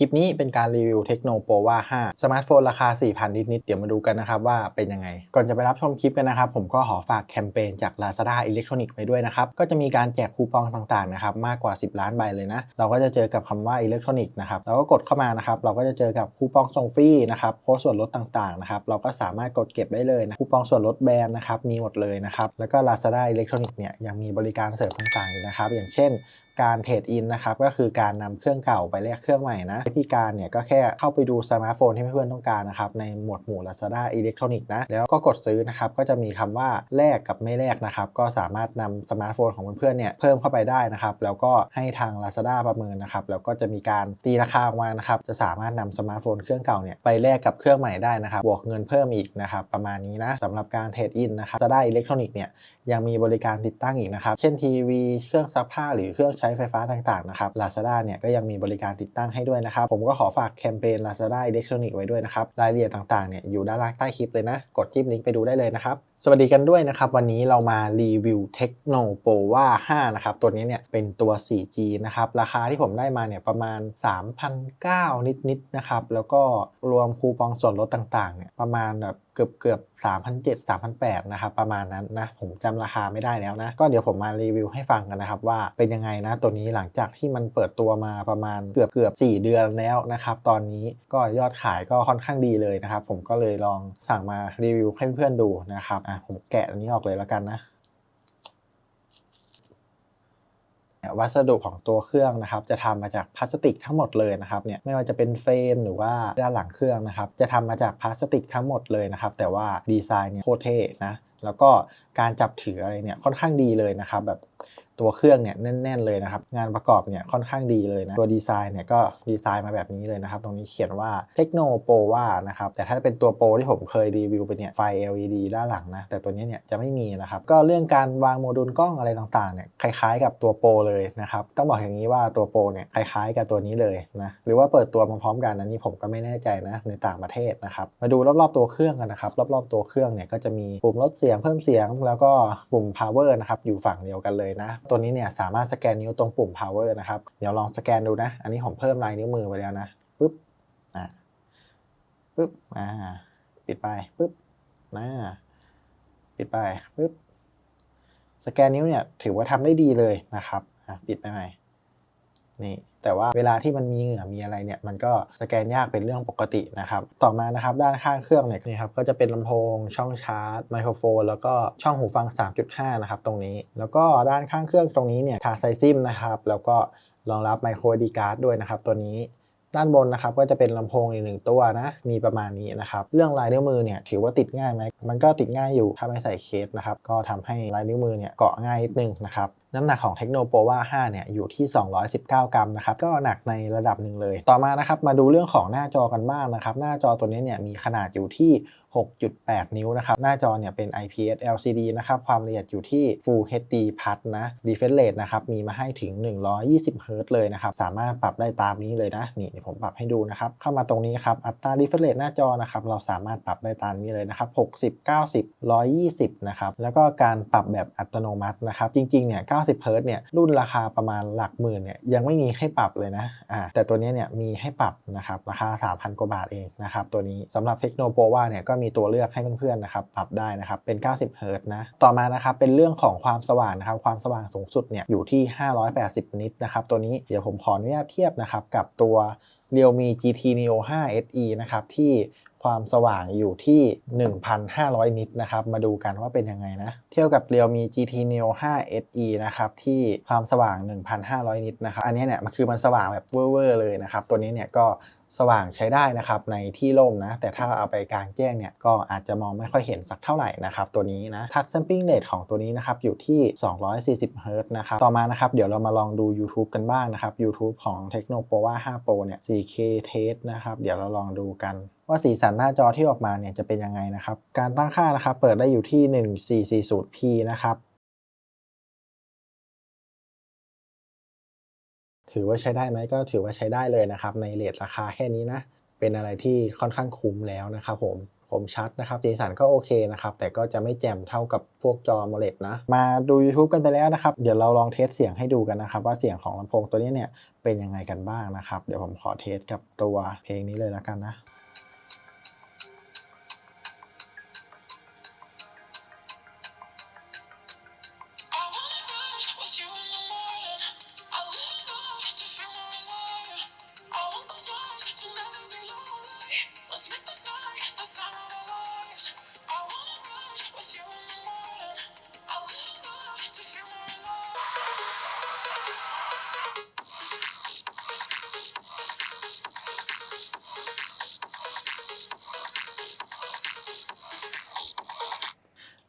คลิปนี้เป็นการรีวิวเทคโนโปวา5 สมาร์ทโฟนราคา 4,000 นิดๆ เดี๋ยวมาดูกันนะครับว่าเป็นยังไง ก่อนจะไปรับชมคลิปกันนะครับ ผมก็ขอฝากแคมเปญจาก Lazada Electronic ไว้ด้วยนะครับ ก็จะมีการแจกคูปองต่างๆนะครับมากกว่า 10 ล้านใบเลยนะ เราก็จะเจอกับคำว่าอิเล็กทรอนิกส์นะครับเราก็กดเข้ามานะครับเราก็จะเจอกับคูปองส่งฟรีนะครับโค้ดส่วนลดต่างๆนะครับเราก็สามารถกดเก็บได้เลยนะคูปองส่วนลดแบรนด์นะครับมีหมดเลยนะครับแล้วก็ Lazada Electronic เนี่ยยังมีบริการเสริมต่างๆอยู่นะครับอย่างเช่น การเทรดอินนะครับก็คือการนำเครื่องเก่าไปแลกเครื่องใหม่นะวิธีการเนี่ยก็แค่เข้าไปดูสมาร์ทโฟนที่เพื่อนต้องการนะครับในหมวดหมู่ Lazada Electronic นะแล้วก็กดซื้อนะครับก็จะมีคำว่าแลกกับไม่แลกนะครับก็สามารถนำสมาร์ทโฟนของเพื่อนๆเนี่ยเพิ่มเข้าไปได้นะครับแล้วก็ให้ทาง Lazada ประเมินนะครับแล้วก็จะมีการตีราคาออกมานะครับจะสามารถนำสมาร์ทโฟนเครื่องเก่าเนี่ยไปแลกกับเครื่องใหม่ได้นะครับบวกเงินเพิ่มอีกนะครับประมาณนี้นะสำหรับการเทรดอินนะครับ Lazada Electronic เนี่ยยังมีบริการติดตั้งอีกนะครับเช่นทีวีเครื่องซักผ้าหรือเครื่องใช้ช้ไฟฟ้าต่างๆนะครับ Lazada เนี่ยก็ยังมีบริการติดตั้งให้ด้วยนะครับ ผมก็ขอฝากแคมเปญ Lazada Electronic ไว้ด้วยนะครับ รายละเอียดต่างๆเนี่ยอยู่ด้านล่างใต้คลิปเลยนะ กดจิ้มลิงก์ไปดูได้เลยนะครับ สวัสดีกันด้วยนะครับ วันนี้เรามารีวิว Tecno Pova 5นะครับ ตัวนี้เนี่ยเป็นตัว 4G นะครับ ราคาที่ผมได้มาเนี่ยประมาณ 3,900 นิดๆนะครับ แล้วก็รวมคูปองส่วนลดต่างๆเนี่ยประมาณแบบเกือบเกือบ3,700 3,800นะครับประมาณนั้นนะ ผมจำราคาไม่ได้แล้วนะ ก็เดี๋ยวผมมารีวิวให้ฟังกันนะครับ ว่าเป็นยังไงนะตัวนี้หลังจากที่มันเปิดตัวมาประมาณเกือบเกือบ4 เดือนแล้วนะครับ ตอนนี้ก็ยอดขายก็ค่อนข้างดีเลยนะครับ ผมก็เลยลองสั่งมารีวิวให้เพื่อนๆดูนะครับอะผมแกะอันนี้ออกเลยแล้วกันนะวัสดุของตัวเครื่องนะครับ จะทำมาจากพลาสติกทั้งหมดเลยนะครับเนี่ยไม่ว่าจะเป็นเฟรมหรือว่าด้านหลังเครื่องนะครับ จะทำมาจากพลาสติกทั้งหมดเลยนะครับ แต่ว่าดีไซน์เนี่ยโคตรเท่นะแล้วก็การจับถืออะไรเนี่ยค่อนข้างดีเลยนะครับ แบบตัวเครื่องเนี่ยแน่น ๆ เลยนะครับ งานประกอบเนี่ยค่อนข้างดีเลยนะ ตัวดีไซน์เนี่ยก็ดีไซน์มาแบบนี้เลยนะครับ ตรงนี้เขียนว่าเทคโนโปว่านะครับ แต่ถ้าเป็นตัวโปรที่ผมเคยรีวิวไปเนี่ยไฟ LED ด้านหลังนะ แต่ตัวนี้เนี่ยจะไม่มีนะครับ ก็เรื่องการวางโมดูลกล้องอะไรต่างๆเนี่ยคล้ายๆ กับตัวโปรเลยนะครับ ต้องบอกอย่างนี้ว่าตัวโปรเนี่ยคล้ายๆ กับตัวนี้เลยนะหรือว่าเปิดตัวมาพร้อมกันอันนี้ผมก็ไม่แน่ใจนะในต่างประเทศนะครับมาดูรอบๆตัวเครื่องกันนะครับรอบๆตัวเครื่องเนี่ยก็จะมีปุ่มลดเสียงเพิ่มเสียง แล้วก็ปุ่ม power นะครับอยู่ฝั่งเดียวกันเลยนะ ตัวนี้เนี่ยสามารถสแกนนิ้วตรงปุ่ม power นะครับ เดี๋ยวลองสแกนดูนะ อันนี้ผมเพิ่มลายนิ้วมือไปแล้วนะปึ๊บอ่าปึ๊บอ่าปิดไปปึ๊บน่าปิดไปปึ๊บสแกนนิ้วเนี่ยถือว่าทำได้ดีเลยนะครับอะปิดไปใหม่นี่ แต่ว่าเวลาที่มันมีเหงื่อมีอะไรเนี่ยมันก็สแกนยากเป็นเรื่องปกตินะครับต่อมานะครับด้านข้างเครื่องเนี่ยนี่ครับก็จะเป็นลำโพง ช่องชาร์จไมโครโฟน แล้วก็ช่องหูฟัง 3.5 นะครับตรงนี้ แล้วก็ด้านข้างเครื่องตรงนี้เนี่ยทาไซซิมนะครับแล้วก็รองรับไมโครดีการ์ดด้วยนะครับตัวนี้ด้านบนนะครับก็จะเป็นลำโพงอีกหนึ่งตัวนะ มีประมาณนี้นะครับ เรื่องลายนิ้วมือเนี่ยถือว่าติดง่ายไหมมันก็ติดง่ายอยู่ถ้าไม่ใส่เคสนะครับ ก็ทำให้ลายนิ้วมือเนี่ยเกาะง่ายนิดนึงนะครับน้ำหนักของเทคโนโปวา5เนี่ยอยู่ที่ 219 กรัมนะครับก็หนักในระดับหนึ่งเลย ต่อมานะครับมาดูเรื่องของหน้าจอกันบ้างนะครับหน้าจอตัวนี้เนี่ยมีขนาดอยู่ที่ 6.8 นิ้วนะครับหน้าจอเนี่ยเป็น IPS LCD นะครับความละเอียดอยู่ที่ Full HD Plus นะ Refresh Rate นะครับมีมาให้ถึง 120 Hz เลยนะครับสามารถปรับได้ตามนี้เลยนะนี่ผมปรับให้ดูนะครับเข้ามาตรงนี้ครับอัตรา Refresh Rate หน้าจอนะครับเราสามารถปรับได้ตามนี้เลยนะครับ60 90 120 นะครับแล้วก็การปรับแบบอัตโนมัตินะครับจริงๆเนี่ย90 Hz เนี่ยรุ่นราคาประมาณหลักหมื่นเนี่ยยังไม่มีให้ปรับเลยนะอ่าแต่ตัวนี้เนี่ยมีให้ปรับนะครับราคา 3,000 กว่าบาทเองนะครับตัวนี้สำหรับ Tecno p o v a เนี่ยก็มีตัวเลือกให้เพื่อนๆนะครับปรับได้นะครับเป็น 90เฮิร์ตซ์นะต่อมานะครับเป็นเรื่องของความสว่างนะครับความสว่างสูงสุดเนี่ยอยู่ที่ 580 นิตนะครับตัวนี้เดี๋ยวผมขออนุญาตเทียบนะครับกับตัว Realme GT Neo 5 SE นะครับที่ ความสว่างอยู่ที่ 1,500 นิตนะครับ มาดูกันว่าเป็นยังไงนะ เทียบกับ Realme GT Neo 5 SE นะครับที่ความสว่าง 1,500 นิตนะครับ อันนี้เนี่ยมันคือมันสว่างแบบเวอร์ๆเลยนะครับ ตัวนี้เนี่ยก็สว่างใช้ได้นะครับในที่ร่มนะ แต่ถ้าเอาไปกลางแจ้งเนี่ยก็อาจจะมองไม่ค่อยเห็นสักเท่าไหร่นะครับ ตัวนี้นะ Touch Sampling Rate ของตัวนี้นะครับอยู่ที่ 240 Hz นะครับต่อมานะครับเดี๋ยวเรามาลองดู YouTube กันบ้างนะครับ YouTube ของ Tecno p o w a 5 Pro เนี่ย 4K Test นะครับเดี๋ยวเราลองดูกัน ว่าสีสันหน้าจอที่ออกมาเนี่ยจะเป็นยังไงนะครับ การตั้งค่านะครับเปิดได้อยู่ที่ 1440p นะครับ ถือว่าใช้ได้ไหมก็ถือว่าใช้ได้เลยนะครับ ในเลทราคาแค่นี้นะ เป็นอะไรที่ค่อนข้างคุ้มแล้วนะครับผมคมชัดนะครับสีสันก็โอเคนะครับ แต่ก็จะไม่แจ่มเท่ากับพวกจอ AMOLED นะ มาดู YouTube กันไปแล้วนะครับ เดี๋ยวเราลองเทสเสียงให้ดูกันนะครับ ว่าเสียงของลำโพงตัวนี้เนี่ยเป็นยังไงกันบ้างนะครับ เดี๋ยวผมขอเทสกับตัวเพลงนี้เลยแล้วกันนะ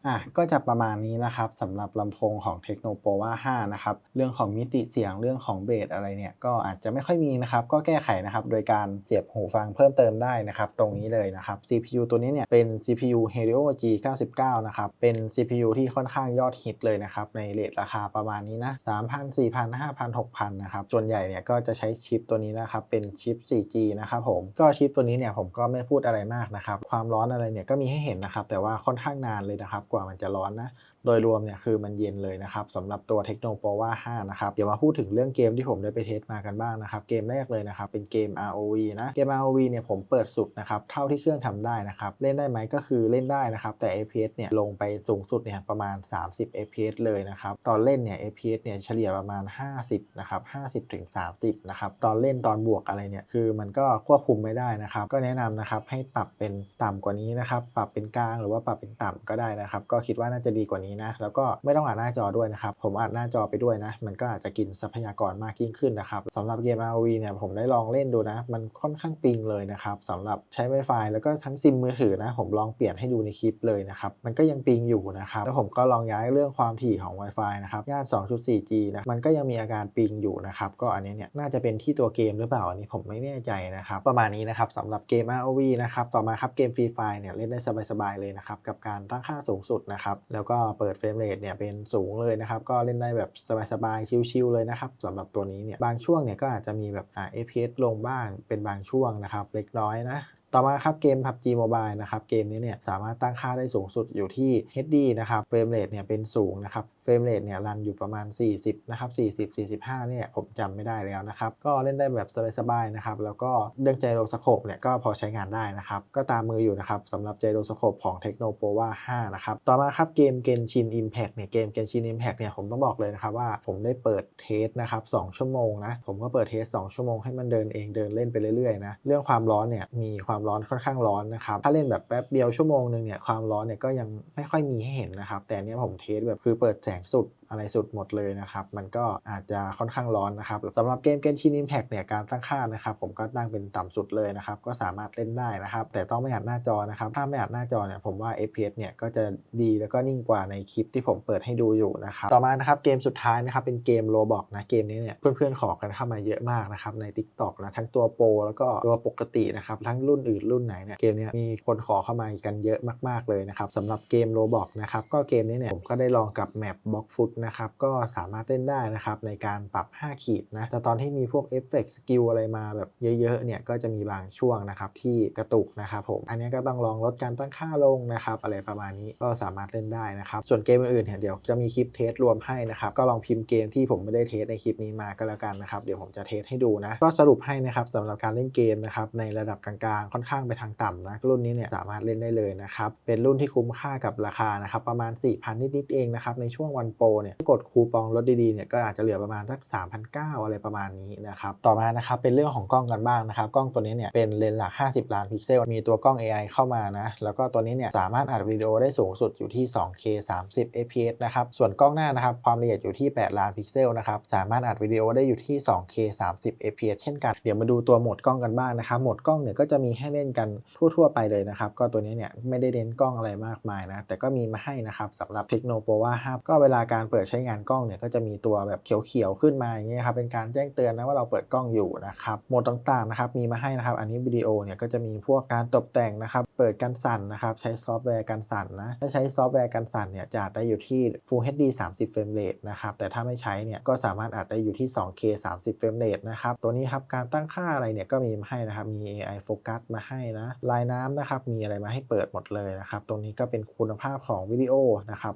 อะก็จะประมาณนี้นะครับสำหรับลำโพงของ Tecno p o w a 5นะครับเรื่องของมิติเสียงเรื่องของเบสอะไรเนี่ยก็อาจจะไม่ค่อยมีนะครับก็แก้ไขนะครับโดยการเสียบหูฟังเพิ่มเติมได้นะครับตรงนี้เลยนะครับ CPU ตัวนี้เนี่ยเป็น CPU Helio G99 นะครับเป็น CPU ที่ค่อนข้างยอดฮิตเลยนะครับในเรทราคาประมาณนี้นะ3,000 4,000 5,000 6,000นะครับส่วนใหญ่เนี่ยก็จะใช้ชิปตัวนี้นะครับเป็นชิป 4G นะครับผมก็ชิปตัวนี้เนี่ยผมก็ไม่พูดอะไรมากนะครับความร้อนอะไรเนี่ยก็มีให้เห็นนะครับแต่ว่าค่อนข้างนานเลยนะครับกว่ามันจะร้อนนะโดยรวมเนี่ยคือมันเย็นเลยนะครับสำหรับตัว Tecno p o w a 5นะครับเดี๋ยวมาพูดถึงเรื่องเกมที่ผมได้ไปเทสมากันบ้างนะครับ เกมแรกเลยนะครับ เป็นเกม ROV นะเกม ROV เนี่ยผมเปิดสุดนะครับเท่าที่เครื่องทำได้นะครับ เล่นได้ไหมก็คือเล่นได้นะครับ แต่ FPS เนี่ยลงไปสูงสุดเนี่ยประมาณ 30 FPS เลยนะครับ ตอนเล่นเนี่ย FPS เนี่ยเฉลี่ยประมาณ 50นะครับ50ถึง30นะครับตอนเล่นตอนบวกอะไรเนี่ยคือมันก็ควบคุมไม่ได้นะครับ ก็แนะนำนะครับให้ปรับเป็นต่ำกว่านี้นะครับปรับเป็นกลางหรือว่าปรับเป็นต่ำก็ได้นะครับ ก็คิดว่าน่าจะดีกว่านี้นะ แล้วก็ไม่ต้องอ่านหน้าจอด้วยนะครับ ผมอ่านหน้าจอไปด้วยนะ มันก็อาจจะกินทรัพยากรมากยิ่งขึ้นนะครับสำหรับเกม ROV เนี่ยผมได้ลองเล่นดูนะ มันค่อนข้างปิงเลยนะครับสำหรับใช้ Wi-Fi แล้วก็ทั้งซิมมือถือนะ ผมลองเปลี่ยนให้ดูในคลิปเลยนะครับ มันก็ยังปิงอยู่นะครับ แล้วผมก็ลองย้ายเรื่องความถี่ของ Wi-Fi นะครับ ย่าน 2.4G นะ มันก็ยังมีอาการปิงอยู่นะครับ ก็อันนี้เนี่ยน่าจะเป็นที่ตัวเกมหรือเปล่า อันนี้ผมไม่แน่ใจนะครับ ประมาณนี้นะครับสำหรับเกม ROV นะครับ ต่อมาครับเกม Free Fire เนี่ยเล่นได้สบายๆเลยนะครับ กับการตั้งค่าสูงสุดนะครับ แล้วก็เปิดเฟรมเรทเนี่ยเป็นสูงเลยนะครับ ก็เล่นได้แบบสบายๆ ชิลๆเลยนะครับสำหรับตัวนี้เนี่ยบางช่วงเนี่ยก็อาจจะมีแบบอ่า FPS ลงบ้างเป็นบางช่วงนะครับ เล็กน้อยนะต่อมาครับเกม PUBG Mobile นะครับ เกมนี้เนี่ยสามารถตั้งค่าได้สูงสุดอยู่ที่ HD นะครับเฟรมเรทเนี่ยเป็นสูงนะครับ รมเรทเนี่ยรันอยู่ประมาณ 40 นะครับ 40 45 เนี่ยผมจำไม่ได้แล้วนะครับ ก็เล่นได้แบบสบายๆนะครับ แล้วก็เรื่องไจโรสโคปเนี่ยก็พอใช้งานได้นะครับ ก็ตามมืออยู่นะครับสำหรับไจโรสโคปของ Tecno p o w a 5 นะครับ ต่อมาครับเกม Genshin Impact เนี่ยเกม Genshin Impact เนี่ยผมต้องบอกเลยนะครับว่าผมได้เปิดเทสนะครับ 2 ชั่วโมงนะ ผมก็เปิดเทส 2 ชั่วโมงให้มันเดินเองเดินเล่นไปเรื่อยๆนะ เรื่องความร้อนเนี่ยมีความร้อนค่อนข้างร้อนนะครับ ถ้าเล่นแบบแป๊บเดียวชั่วโมงหนึ่งเนี่ยความร้อนเนี่ยก็ยังไม่ค่อยมีให้เห็นนะครับ แต่เนี้ยผมเทสแบบคือเปิดแสงสุด อะไรสุดหมดเลยนะครับ มันก็อาจจะค่อนข้างร้อนนะครับสำหรับเกม Genshin Impact เนี่ยการตั้งค่านะครับ ผมก็ตั้งเป็นต่ำสุดเลยนะครับ ก็สามารถเล่นได้นะครับ แต่ต้องไม่อัดหน้าจอนะครับ ถ้าไม่อัดหน้าจอเนี่ยผมว่า FPS เนี่ยก็จะดีแล้วก็นิ่งกว่าในคลิปที่ผมเปิดให้ดูอยู่นะครับต่อมานะครับเกมสุดท้ายนะครับเป็นเกม Roblox นะเกมนี้เนี่ยเพื่อนๆขอกันเข้ามาเยอะมากนะครับใน TikTok นะทั้งตัวโปรแล้วก็ตัวปกตินะครับทั้งรุ่นอื่นรุ่นไหนเนี่ยเกมนี้มีคนขอเข้ามากันเยอะมากๆเลยนะครับสำหรับเกม Roblox นะครับก็เกมนี้เนี่ยผมก็ได้ลองกับแมป Block Foot นะครับก็สามารถเล่นได้นะครับในการปรับ 5 ขีดนะแต่ตอนที่มีพวกเอฟเฟกต์สกิลอะไรมาแบบเยอะๆเนี่ยก็จะมีบางช่วงนะครับที่กระตุกนะครับผมอันนี้ก็ต้องลองลดการตั้งค่าลงนะครับอะไรประมาณนี้ก็สามารถเล่นได้นะครับส่วนเกมอื่นๆเนี่ยเดี๋ยวจะมีคลิปเทสรวมให้นะครับก็ลองพิมพ์เกมที่ผมไม่ได้เทสในคลิปนี้มาก็แล้วกันนะครับเดี๋ยวผมจะเทสให้ดูนะก็สรุปให้นะครับสำหรับการเล่นเกมนะครับในระดับกลางๆ ค่อนข้างไปทางต่ำนะรุ่นนี้เนี่ยสามารถเล่นได้เลยนะครับเป็นรุ่นที่คุ้มค่ากับราคานะครับประมาณ4,000นิดๆเองนะครับในช่วงวันโปรเนี่ยกดคูปองลดดีๆเนี่ยก็อาจจะเหลือประมาณสัก3,900อะไรประมาณนี้นะครับต่อมานะครับเป็นเรื่องของกล้องกันบ้างนะครับกล้องตัวนี้เนี่ยเป็นเลนส์หลัก 50 ล้านพิกเซล มีตัวกล้อง AI เข้ามานะแล้วก็ตัวนี้เนี่ยสามารถอัดวิดีโอได้สูงสุดอยู่ที่ 2K 30 fps นะครับส่วนกล้องหน้านะครับความละเอียดอยู่ที่ 8 ล้านพิกเซลนะครับสามารถอัดวิดีโอได้อยู่ที่ 2K 30 fps เช่นกันเดี๋ยวมาดูตัวโหมดกล้องกันบ้างนะครับโหมดกล้องเนี่ยก็จะมีให้เล่นกันทั่วๆไปเลยนะครับก็ตัวนี้เนี่ยไม่ได้เน้นกล้องอะไรมากมายนะแต่ก็มีมาให้นะครับสำหรับ Tecno p o 5ก็เวลาการเปิดปิดใช้งานกล้องเนี่ยก็จะมีตัวแบบเขียวๆขึ้นมาอย่างเงี้ยครับเป็นการแจ้งเตือนนะว่าเราเปิดกล้องอยู่นะครับโหมดต่างๆนะครับมีมาให้นะครับ อันนี้วิดีโอเนี่ยก็จะมีพวกการตกแต่งนะครับ เปิดกันสั่นนะครับ ใช้ซอฟต์แวร์กันสั่นนะถ้าใช้ซอฟต์แวร์กันสั่นเนี่ยจะอัดได้อยู่ที่ Full HD 30 เฟรมเรทนะครับแต่ถ้าไม่ใช้เนี่ยก็สามารถอัดได้อยู่ที่ 2K 30 เฟรมเรทนะครับตัวนี้ครับการตั้งค่าอะไรเนี่ยก็มีมาให้นะครับมี AI Focus มาให้นะลายน้ำนะครับมีอะไรมาให้เปิดหมดเลยนะครับตรงนี้ก็เป็นคุณภาพของวิดีโอนะครับ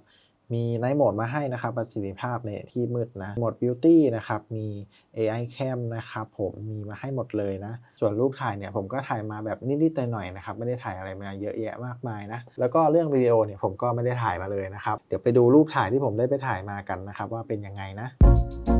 มีในโหมดมาให้นะครับประสิทธิภาพในที่มืดนะโหมด Beauty นะครับมี AI Cam นะครับผมมีมาให้หมดเลยนะ ส่วนรูปถ่ายเนี่ยผมก็ถ่ายมาแบบนิดๆหน่อยๆนะครับไม่ได้ถ่ายอะไรมาเยอะแยะมากมายนะแล้วก็เรื่องวิดีโอเนี่ยผมก็ไม่ได้ถ่ายมาเลยนะครับ เดี๋ยวไปดูรูปถ่ายที่ผมได้ไปถ่ายมากันนะครับว่าเป็นยังไงนะ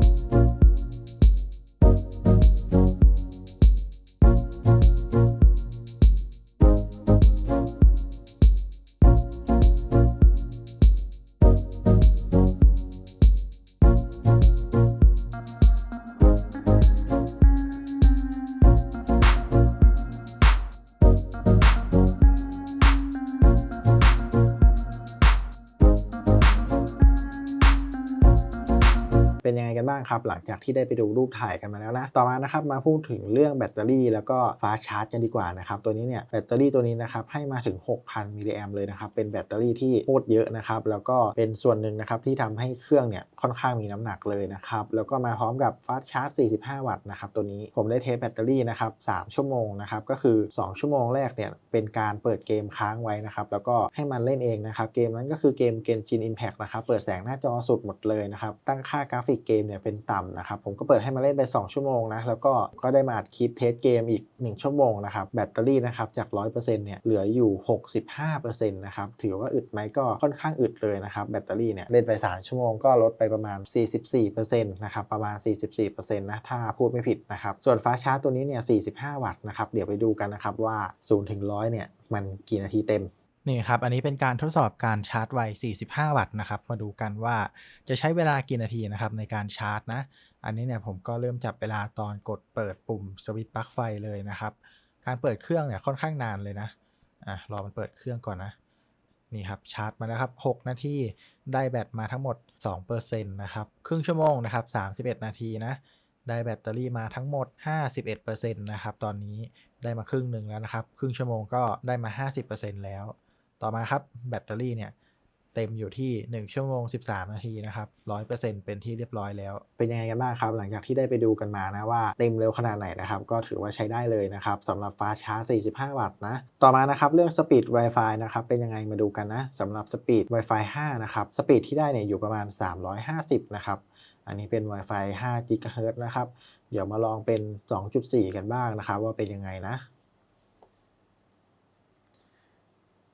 บ้างครับ หลังจากที่ได้ไปดูรูปถ่ายกันมาแล้วนะ ต่อมานะครับมาพูดถึงเรื่องแบตเตอรี่ แล้วก็ฟ้าชาร์จกันดีกว่านะครับ ตัวนี้เนี่ยแบตเตอรี่ตัวนี้นะครับให้มาถึง 6,000มิลลิแอมเลยนะครับ เป็นแบตเตอรี่ที่โคตรเยอะนะครับ แล้วก็เป็นส่วนหนึ่งนะครับที่ทำให้เครื่องเนี่ยค่อนข้างมีน้ำหนักเลยนะครับ แล้วก็มาพร้อมกับฟ้าชาร์จ 45 วัตต์นะครับตัวนี้ผมได้เทสแบตเตอรี่นะครับ 3 ชั่วโมงนะครับ ก็คือ 2 ชั่วโมงแรกเนี่ยเป็นการเปิดเกมค้างไว้นะครับ แล้วก็ให้มันเล่นเองนะครับ เกมนั้นก็คือเกม Genshin Impact นะครับ เปิดแสงหน้าจอสุดหมดเลยนะครับ ตั้งค่ากราฟิกเกมเนี่ยเป็นต่ำนะครับ ผมก็เปิดให้มาเล่นไป 2 ชั่วโมงนะ แล้วก็ก็ได้มาอัดคลิปเทสเกมอีก 1 ชั่วโมงนะครับ แบตเตอรี่นะครับจาก 100%เนี่ยเหลืออยู่ 65%นะครับ ถือว่าอึดไหมก็ค่อนข้างอึดเลยนะครับ แบตเตอรี่เนี่ยเล่นไป 3 ชั่วโมงก็ลดไปประมาณ 44%นะครับ ประมาณ 44%นะ ถ้าพูดไม่ผิดนะครับ ส่วนฟ้าชาร์จตัวนี้เนี่ย 45 วัตต์นะครับ เดี๋ยวไปดูกันนะครับว่า0ถึง100เนี่ยมันกี่นาทีเต็ม นี่ครับ อันนี้เป็นการทดสอบการชาร์จไว 45 วัตต์นะครับ มาดูกันว่าจะใช้เวลากี่นาทีนะครับในการชาร์จนะ อันนี้เนี่ยผมก็เริ่มจับเวลาตอนกดเปิดปุ่มสวิตช์ปลั๊กไฟเลยนะครับ การเปิดเครื่องเนี่ยค่อนข้างนานเลยนะ อะ รอมันเปิดเครื่องก่อนนะ นี่ครับชาร์จมาแล้วครับ 6 นาที ได้แบตมาทั้งหมด 2%นะครับ ครึ่งชั่วโมงนะครับ 31 นาทีนะ ได้แบตเตอรี่มาทั้งหมด 51%นะครับ ตอนนี้ได้มาครึ่งหนึ่งแล้วนะครับ ครึ่งชั่วโมงก็ได้มา 50%แล้ว ต่อมาครับแบตเตอรี่เนี่ยเต็มอยู่ที่ 1 ชั่วโมง 13 นาทีนะครับ 100%เป็นที่เรียบร้อยแล้ว เป็นยังไงกันบ้างครับ หลังจากที่ได้ไปดูกันมานะว่าเต็มเร็วขนาดไหนนะครับ ก็ถือว่าใช้ได้เลยนะครับสำหรับฟ้าชาร์จ 45 วัตต์นะ ต่อมานะครับ เรื่องสปีด Wi-Fi นะครับ เป็นยังไงมาดูกันนะสำหรับสปีด Wi-Fi 5 นะครับ สปีดที่ได้เนี่ยอยู่ประมาณ 350 นะครับ อันนี้เป็น Wi-Fi 5 GHz นะครับ เดี๋ยวมาลองเป็น 2.4 กันบ้างนะครับ ว่าเป็นยังไงนะ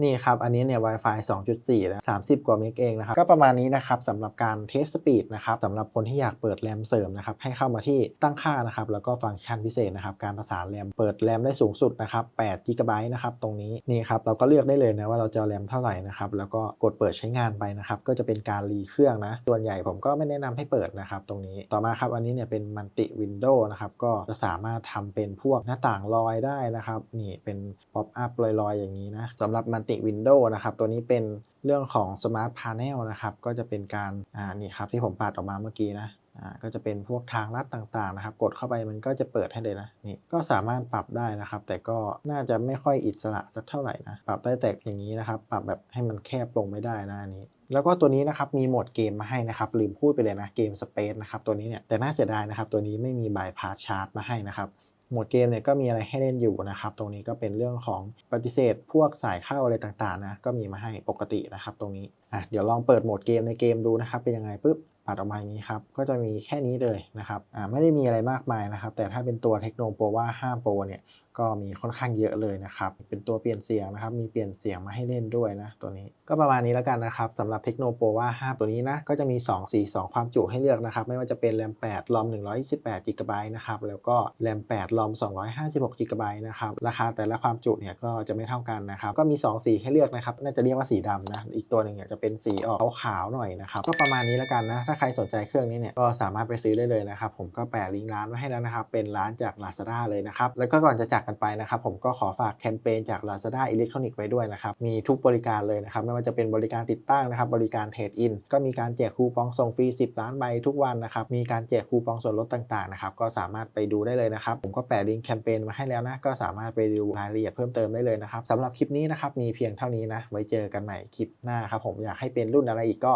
นี่ครับ อันนี้เนี่ย Wi-Fi 2.4 นะ 30 กว่าเมกเองนะครับ ก็ประมาณนี้นะครับสำหรับการเทสสปีดนะครับสำหรับคนที่อยากเปิดแรมเสริมนะครับ ให้เข้ามาที่ตั้งค่านะครับ แล้วก็ฟังก์ชันพิเศษนะครับ การประสานแรมเปิดแรมได้สูงสุดนะครับ8 g b นะครับ ตรงนี้ นี่ครับ เราก็เลือกได้เลยนะว่าเราจะแรมเท่าไหร่นะครับ แล้วก็กดเปิดใช้งานไปนะครับ ก็จะเป็นการรีเครื่องนะ ส่วนใหญ่ผมก็ไม่แนะนำให้เปิดนะครับตรงนี้ ต่อมาครับอันนี้เนี่ยเป็นมัลติวินโดว์นะครับ ก็จะสามารถทำเป็นพวกหน้าต่างลอยได้นะครับ นี่เป็นป๊อปอัพลอยๆ อย่างนี้นะสำหรับมัลติวินโดว์นะครับ ตัวนี้เป็นเรื่องของ Smart Panel นะครับ ก็จะเป็นการอ่านี่ครับที่ผมปัดออกมาเมื่อกี้นะอ่าก็จะเป็นพวกทางลัดต่างๆนะครับ กดเข้าไปมันก็จะเปิดให้เลยนะนี่ก็สามารถปรับได้นะครับ แต่ก็น่าจะไม่ค่อยอิสระสักเท่าไหร่นะปรับได้แต่อย่างนี้นะครับ ปรับแบบให้มันแคบลงไม่ได้นะอันนี้แล้วก็ตัวนี้นะครับมีโหมดเกมมาให้นะครับลืมพูดไปเลยนะเกม Space นะครับตัวนี้เนี่ยแต่น่าเสียดายนะครับตัวนี้ไม่มีบายพาสชาร์จมาให้นะครับ หมดเกมเนี่ยก็มีอะไรให้เล่นอยู่นะครับ ตรงนี้ก็เป็นเรื่องของปฏิเสธพวกสายเข้าอะไรต่างๆนะ ก็มีมาให้ปกตินะครับตรงนี้ อะ เดี๋ยวลองเปิดโหมดเกมในเกมดูนะครับ เป็นยังไงปุ๊บ ปัดออกมาอย่างนี้ครับ ก็จะมีแค่นี้เลยนะครับไม่ได้มีอะไรมากมายนะครับ แต่ถ้าเป็นตัวเทคโนโปรว่า5 Pro เนี่ยก็มีค่อนข้างเยอะเลยนะครับ เป็นตัวเปลี่ยนเสียงนะครับ มีเปลี่ยนเสียงมาให้เล่นด้วยนะตัวนี้ ก็ประมาณนี้แล้วกันนะครับสำหรับเทคโนโปรว่า 5 ตัวนี้นะ ก็จะมี 2 4 2 ความจุให้เลือกนะครับ ไม่ว่าจะเป็นแรม8รอม128 g b นะครับ แล้วก็แรม8รอม256 g b นะครับ ราคาแต่ละความจุเนี่ยก็จะไม่เท่ากันนะครับ ก็มี 2 สีให้เลือกนะครับ น่าจะเรียกว่าสีดำนะ อีกตัวหนึ่งเนี่ยจะเป็นสีออกขาวๆหน่อยนะครับ ก็ประมาณนี้แล้วกันนะ ถ้าใครสนใจเครื่องนี้เนี่ยก็สามารถไปซื้อได้เลยนะครับผมก็แปะลิงก์ร้านไว้ให้แล้วนะครับเป็นร้านจาก Lazada เลยนะครับแล้วก็ก่อนจะจากกกันไปนะครับผมก็ขอฝากแคมเปญจาก Lazada Electronic ไว้ด้วยนะครับมีทุกบริการเลยนะครับไม่ว่าจะเป็นบริการติดตั้งนะครับบริการเทรดอินก็มีการแจกคูปองส่งฟรี 10 ล้านใบทุกวันนะครับมีการแจกคูปองส่วนลดต่างๆนะครับก็สามารถไปดูได้เลยนะครับผมก็แปะลิงก์แคมเปญมาให้แล้วนะก็สามารถไปดูรายละเอียดเพิ่มเติมได้เลยนะครับสำหรับคลิปนี้นะครับมีเพียงเท่านี้นะไว้เจอกันใหม่คลิปหน้าครับผมอยากให้เป็นรุ่นอะไรอีกก็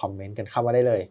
คอมเมนต์กันเข้ามาได้เลย